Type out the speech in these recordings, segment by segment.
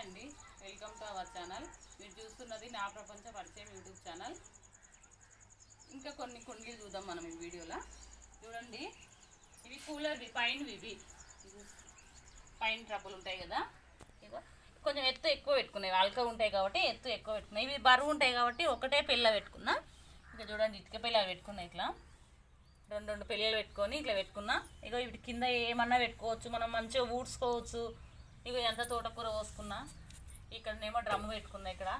అండి. Welcome to our channel మీరు చూస్తున్నది నా ప్రపంచ పరిచయం యూట్యూబ్ ఛానల్ ఇంకా కొన్ని కుండీలు చూద్దాం మనం ఈ వీడియోలో. చూడండి. ఇవి కూలర్వి పైనవి ఇవి ఇవి. పైన ట్రబుల్ ఉంటాయి కదా. ఇగో కొంచెం ఎత్తు ఎక్కువ పెట్టుకున్నాయి. అల్క ఉంటాయి కాబట్టి ఎత్తు ఎక్కువ పెట్టుకున్నాయి. ఇవి బరువు ఉంటాయి కాబట్టి ఒకటే పిల్ల పెట్టుకున్నా. ఇంకా చూడండి ఇటుక పిల్లలు పెట్టుకున్నా ఇట్లా. రెండు రెండు పిల్లలు పెట్టుకొని ఇట్లా పెట్టుకున్నా. ఇగో వీటి కింద ఏమన్నా పెట్టుకోవచ్చు. మనం మంచిగా ఊడ్చుకోవచ్చు. ఇగో ఎంత తోటకూర పోసుకున్నా ఇక్కడనేమో డ్రమ్ పెట్టుకున్నా ఇక్కడ.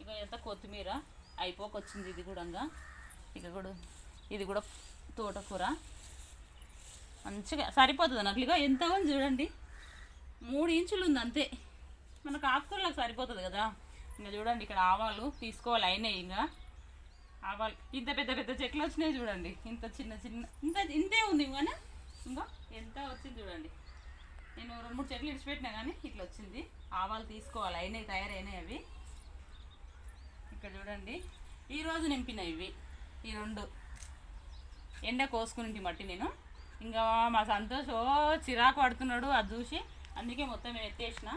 ఇగో ఎంత కొత్తిమీర అయిపోకొచ్చింది ఇది కూడా ఇక. కూడా ఇది కూడా తోటకూర. మంచిగా సరిపోతుంది అన్నట్లు. ఇగో ఎంత ఉంది చూడండి. మూడు ఇంచులు ఉంది అంతే. మనకు ఆకుకూరలకు సరిపోతుంది కదా. ఇంకా చూడండి ఇక్కడ ఆవాలు తీసుకోవాలి అయినాయి ఇంకా. ఆవాలు ఇంత పెద్ద పెద్ద చెట్లు వచ్చినాయి చూడండి. ఇంత చిన్న చిన్న ఇంత ఇంతే ఉంది ఇంకా ఇంకా ఎంత వచ్చింది చూడండి. నేను రెండు మూడు చెట్లు ఇడిచిపెట్టినా కానీ ఇట్లా వచ్చింది. ఆవాలు తీసుకోవాలి. అయినాయి తయారైనాయి అవి. ఇక్కడ చూడండి. ఈరోజు నింపినాయి ఇవి. ఈ రెండు. ఎండ కోసుకుని మట్టి నేను. ఇంకా మా సంతోష్ చిరాకు పడుతున్నాడు అది చూసి. అందుకే మొత్తం ఎత్తేసిన.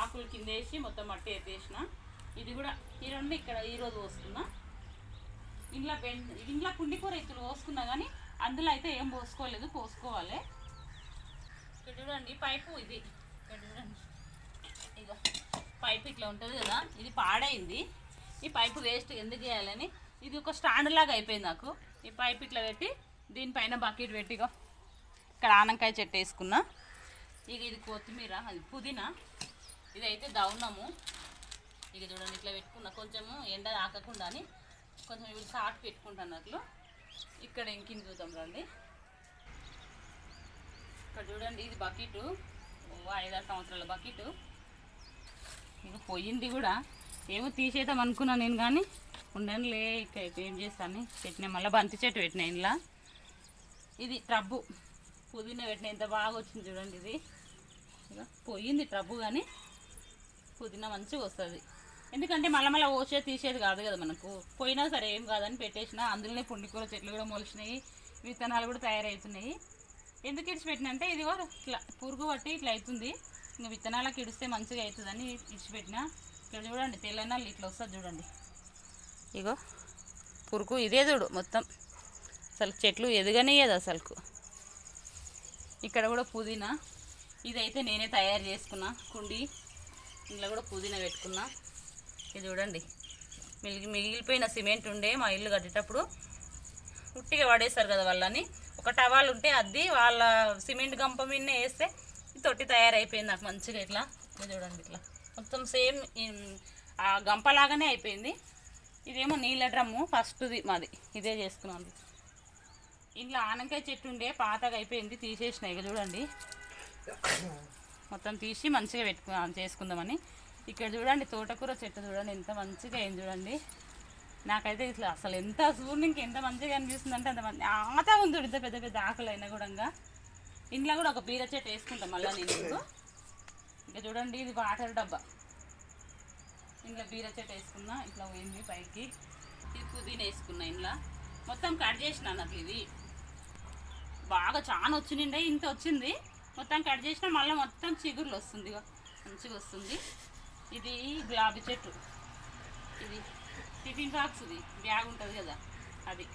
ఆకులు కింద వేసి మొత్తం మట్టి ఎత్తేసిన. ఇది కూడా ఈ రెండు ఇక్కడ ఈరోజు పోసుకున్నా ఇంట్లో బెండ్ ఇంట్లో కుండికూర ఇత్తులు పోసుకున్నా కానీ అందులో అయితే ఏం పోసుకోలేదు పోసుకోవాలి చూడండి పైపు ఇది. ఇక్కడ చూడండి ఇగో పైపు ఇట్లా ఉంటుంది కదా ఇది పాడైంది. ఈ పైపు వేస్ట్ ఎందుకు చేయాలని ఇది ఒక స్టాండ్ లాగా అయిపోయింది నాకు. ఈ పైపు ఇట్లా పెట్టి దీనిపైన బకెట్ పెట్టి ఇక్కడ ఆనంకాయ చెట్టు వేసుకున్నా. ఇక ఇది కొత్తిమీర అది పుదీనా. ఇదైతే దౌనము. ఇక చూడండి ఇట్లా పెట్టుకున్నా. కొంచెము ఎండ తాకకుండా అని కొంచెం ఇవి సాట్ పెట్టుకుంటాను అట్లు ఇక్కడ ఇంకింది చూద్దాం రండి. చూడండి ఇది బకెట్. ఐదారు సంవత్సరాల బకెట్. ఇది పోయింది కూడా. ఏమో తీసేద్దాం అనుకున్నాను నేను కానీ. ఉండనులే ఇక ఏం చేస్తాను? పెట్టినా మళ్ళీ బంతి చెట్టు పెట్టినా ఇంట్లో ఇది ట్రబ్బు. పుదీనా పెట్టిన ఎంత బాగా వచ్చింది చూడండి ఇది. పోయింది ట్రబ్బు కానీ. పుదీనా మంచిగా వస్తుంది. ఎందుకంటే మళ్ళీ మళ్ళీ ఓసే తీసేది కాదు కదా మనకు. పోయినా సరే ఏం కాదని పెట్టేసిన. అందులోనే పుండికూర చెట్లు కూడా మొలిచినాయి. విత్తనాలు కూడా తయారవుతున్నాయి. ఎందుకు ఇడిచిపెట్టిన అంటే ఇది ఇట్లా పురుగు పట్టి ఇట్లా అవుతుంది ఇంకా విత్తనాలకు ఇడిస్తే మంచిగా అవుతుందని ఇడిచిపెట్టిన. ఇక్కడ చూడండి తెల్లనాళ్ళు ఇట్లా వస్తుంది చూడండి. ఇగో పురుగు ఇదే చూడు మొత్తం. అసలు చెట్లు ఎదగనియదు అసలుకు. ఇక్కడ కూడా పుదీనా. ఇదైతే నేనే తయారు చేసుకున్నా. కుండి ఇంట్లో కూడా పుదీనా పెట్టుకున్నా. ఇది చూడండి. మిగిలి మిగిలిపోయిన సిమెంట్ ఉండే మా ఇల్లు కట్టేటప్పుడు ఉట్టిగా పడేస్తారు కదా వాళ్ళని. ఒక టవాల్ ఉంటే అద్ది వాళ్ళ సిమెంట్ గంప మీద వేస్తే తొట్టి తయారైపోయింది నాకు మంచిగా ఇట్లా. చూడండి ఇట్లా. మొత్తం సేమ్ ఆ గంపలాగానే అయిపోయింది. ఇదేమో నీళ్ళ డ్రమ్ము ఫస్ట్ది మాది. ఇదే చేసుకున్నాను ఇంట్లో ఆనకాయ చెట్టు ఉండే పాతగా అయిపోయింది తీసేసిన ఇక చూడండి. మొత్తం తీసి మంచిగా పెట్టుకు చేసుకుందామని. ఇక్కడ చూడండి తోటకూర చెట్టు చూడండి ఎంత మంచిగా అయింది చూడండి. నాకైతే ఇట్లా అసలు ఎంత సూర్యునికి ఎంత మంచిగా అనిపిస్తుంది అంటే అంత మంచి ఆత ఉంది ఇంత పెద్ద పెద్ద ఆకులు అయినా కూడా ఇంట్లో కూడా ఒక బీర చెట్టు వేసుకుంటాం మళ్ళీ నేను ఇప్పుడు ఇంకా చూడండి ఇది వాటర్ డబ్బా. ఇంట్లో బీర చెట్టు వేసుకున్నా ఇట్లా పోయింది పైకి. ఇది పుదీనా వేసుకున్నా ఇంట్లో. మొత్తం కట్ చేసిన నాకు ఇది. బాగా చాలా వచ్చిండే ఇంత వచ్చింది. మొత్తం కట్ చేసినా మళ్ళీ మొత్తం చిగురులు వస్తుంది మంచిగా వస్తుంది. ఇది గులాబీ చెట్టు. ఇది టిఫిన్ బాక్స్ ఇది బ్యాగ్ ఉంటుంది కదా అది.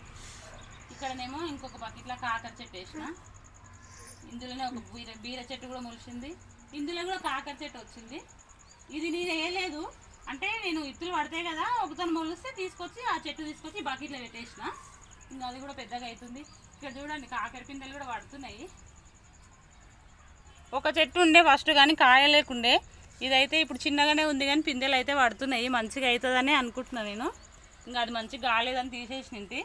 ఇక్కడనేమో ఇంకొక బకెట్లో కాకర చెట్టు వేసిన. ఇందులోనే ఒక బీర బీర చెట్టు కూడా మొలిచింది ఇందులో కూడా కాకర చెట్టు వచ్చింది. ఇది నేను వేయలేదు. అంటే నేను ఇత్తులు పడతాయి కదా ఒకతను మొలిస్తే తీసుకొచ్చి ఆ చెట్టు తీసుకొచ్చి బకెట్లో పెట్టేసిన. ఇంకా అది కూడా పెద్దగా అవుతుంది. ఇక్కడ చూడండి కాకర పిందెలు కూడా పడుతున్నాయి. ఒక చెట్టు ఉండే ఫస్ట్ కానీ కాయ లేకుండే ఇదైతే ఇప్పుడు చిన్నగానే ఉంది కానీ పిందెలు అయితే పడుతున్నాయి. మంచిగా అవుతుందని అనుకుంటున్నాను నేను. ఇంకా అది మంచిగా గాలేదని తీసేసినది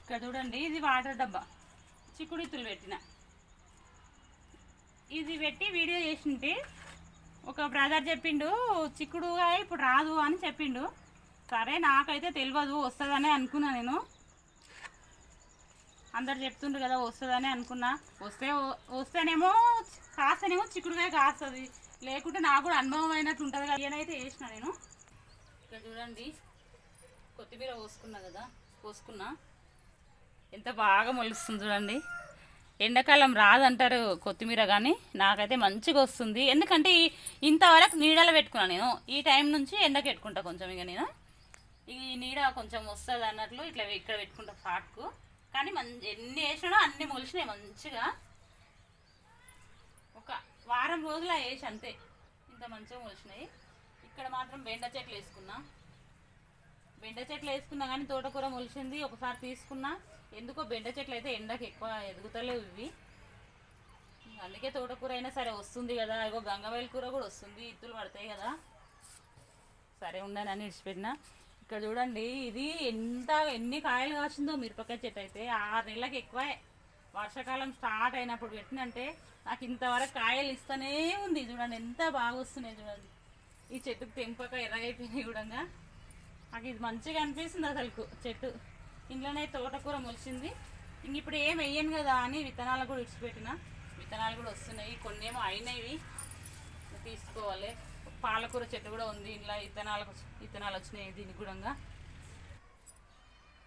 ఇక్కడ చూడండి ఇది వాటర్ డబ్బా. చిక్కుడితులు పెట్టిన. ఇది పెట్టి వీడియో చేసింటే ఒక బ్రదర్ చెప్పిండు చిక్కుడుగా ఇప్పుడు రాదు అని చెప్పిండు. సరే నాకైతే తెలియదు వస్తుందనే అనుకున్నా నేను. అందరు చెప్తుండ్రు కదా వస్తుందని అనుకున్నా. వస్తే వస్తేనేమో కాస్తేనేమో చిక్కుడుగా కాస్తుంది. లేకుంటే నాకు కూడా అనుభవం అయినట్టు ఉంటుంది కదా నేనైతే వేసిన నేను. ఇక్కడ చూడండి. కొత్తిమీర పోసుకున్నా కదా పోసుకున్నా. ఎంత బాగా మొలుస్తుంది చూడండి. ఎండాకాలం రాదంటారు కొత్తిమీర కానీ నాకైతే మంచిగా వస్తుంది. ఎందుకంటే ఇంతవరకు నీడలో పెట్టుకున్నాను నేను. ఈ టైం నుంచి ఎండకు పెట్టుకుంటా కొంచెం ఇక నేను. ఈ నీడ కొంచెం వస్తుంది అన్నట్లు ఇట్లా ఇక్కడ పెట్టుకుంటా ఫాట్కు కానీ మంచి ఎన్ని వేసినా అన్ని మొలిచినాయి మంచిగా. ఒక వారం రోజులు వేసి అంతే. ఇంత మంచిగా మొలిచినాయి ఇక్కడ మాత్రం బెండ చెట్లు వేసుకున్నా. బెండ చెట్లు వేసుకున్నా కానీ తోటకూర మొలిచింది ఒకసారి తీసుకున్నా. ఎందుకో బెండ చెట్లు అయితే ఎండకు ఎక్కువ ఎదుగుతలేవు ఇవి. అందుకే తోటకూర అయినా సరే వస్తుంది కదా. ఇగో గంగవేల కూర కూడా వస్తుంది. ఇత్తులు పడతాయి కదా. సరే ఉండనని విడిచిపెట్టినా. ఇక్కడ చూడండి ఇది ఎంత ఎన్ని కాయలు కాసిందో మిరపకాయ చెట్టు అయితే. ఆరు నెలలకు ఎక్కువ వర్షాకాలం స్టార్ట్ అయినప్పుడు పెట్టినంటే నాకు ఇంతవరకు కాయలు ఇస్తూనే ఉంది. చూడండి ఎంత బాగా వస్తున్నాయి చూడండి. ఈ చెట్టుకు తెంపక ఎర్రగైపోయినాయి కూడా నాకు ఇది మంచిగా అనిపిస్తుంది అసలు చెట్టు. ఇంట్లోనే తోటకూర మొలిచింది. ఇంక ఇప్పుడు ఏం వెయ్యను కదా అని విత్తనాలు కూడా ఇడిచిపెట్టిన విత్తనాలు కూడా వస్తున్నాయి. కొన్ని ఏమో అయినవి తీసుకోవాలి. పాలకూర చెట్టు కూడా ఉంది ఇంట్లో. విత్తనాలకు విత్తనాలు వచ్చినాయి దీనికి కూడా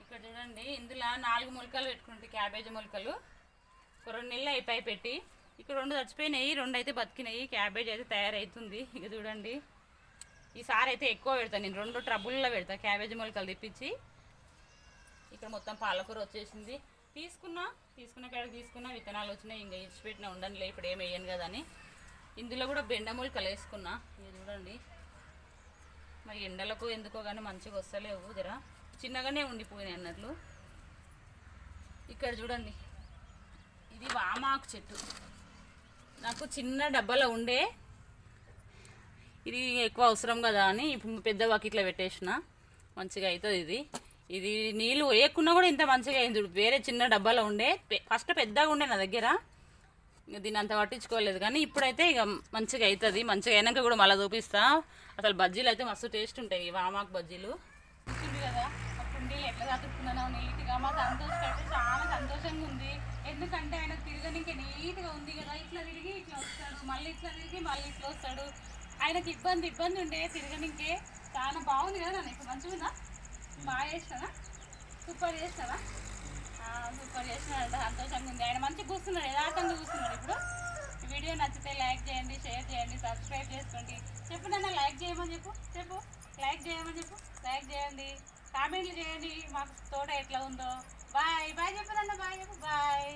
ఇక్కడ చూడండి ఇందులో నాలుగు మొలకలు పెట్టుకుంటే క్యాబేజీ మొలకలు. ఒక రెండు నెలలు అయిపోయి పెట్టి. ఇక్కడ రెండు చచ్చిపోయినాయి రెండు అయితే బతికినాయి. క్యాబేజ్ అయితే తయారవుతుంది ఇక చూడండి. ఈసారి అయితే ఎక్కువ పెడతాను నేను రెండు ట్రబుల్లో పెడతా. క్యాబేజీ మొలకలు తెప్పించి. ఇక్కడ మొత్తం పాలకూర వచ్చేసింది. తీసుకున్నా తీసుకున్న కాడ తీసుకున్నా విత్తనాలు వచ్చినాయి. ఇంకా ఇచ్చిపెట్టిన ఉండనులే. ఇప్పుడు ఏం వేయను కదా అని. ఇందులో కూడా బెండ మొలకలు వేసుకున్నా. ఇది చూడండి. మరి ఎండలకు ఎందుకో కానీ మంచిగా వస్తలేవు. జర చిన్నగానే ఉండిపోయినాయి అన్నట్లు. ఇక్కడ చూడండి. ఇది వామాకు చెట్టు. నాకు చిన్న డబ్బాలో ఉండే ఇది ఎక్కువ అవసరం కదా అని ఇప్పుడు పెద్ద బకెట్లో పెట్టేసిన. మంచిగా అవుతుంది ఇది. ఇది నీళ్ళు వేయకుండా కూడా ఇంత మంచిగా అయింది వేరే చిన్న డబ్బాలో ఉండే. ఫస్ట్ పెద్దగా ఉండే నా దగ్గర. ఇక దీన్ని అంత పట్టించుకోలేదు కానీ ఇప్పుడైతే ఇక మంచిగా అవుతుంది మంచిగా అయినాక కూడా మళ్ళీ చూపిస్తా. అసలు బజ్జీలు అయితే మస్తు టేస్ట్ ఉంటాయి. ఈ వామాకు బజ్జీలు. చూసింది కదా? కుండీలు ఎట్లా చదువుకున్నాను నీట్గా. మా సంతోషం అయితే చాలా సంతోషంగా ఉంది. ఎందుకంటే ఆయన తిరగనికే నీట్గా ఉంది కదా. ఇట్లా తిరిగి ఇట్లా వస్తాడు. మళ్ళీ ఇట్లా తిరిగి మళ్ళీ ఇట్లా వస్తాడు. ఆయనకి ఇబ్బంది ఇబ్బంది ఉండే తిరగనికే చాలా బాగుంది కదా నన్ను ఇప్పుడు మంచిగా ఉందా బాగా చేస్తానా సూపర్ చేస్తావా సూపర్ చేస్తున్నాడు సంతోషంగా ఉంది. ఆయన మంచిగా కూర్చున్నాడు యథార్థంగా కూర్చున్నాడు ఇప్పుడు. వీడియో నచ్చితే లైక్ చేయండి షేర్ చేయండి సబ్స్క్రైబ్ చేసుకోండి. చెప్పు నన్ను లైక్ చేయమని చెప్పు చెప్పు. లైక్ చేయమని చెప్పు లైక్ చేయండి. కామెంట్లు చేయండి మాకు తోట ఎట్లా ఉందో. బాయ్ బాయ్ చెప్పు నన్ను బాయ్ చెప్పు బాయ్.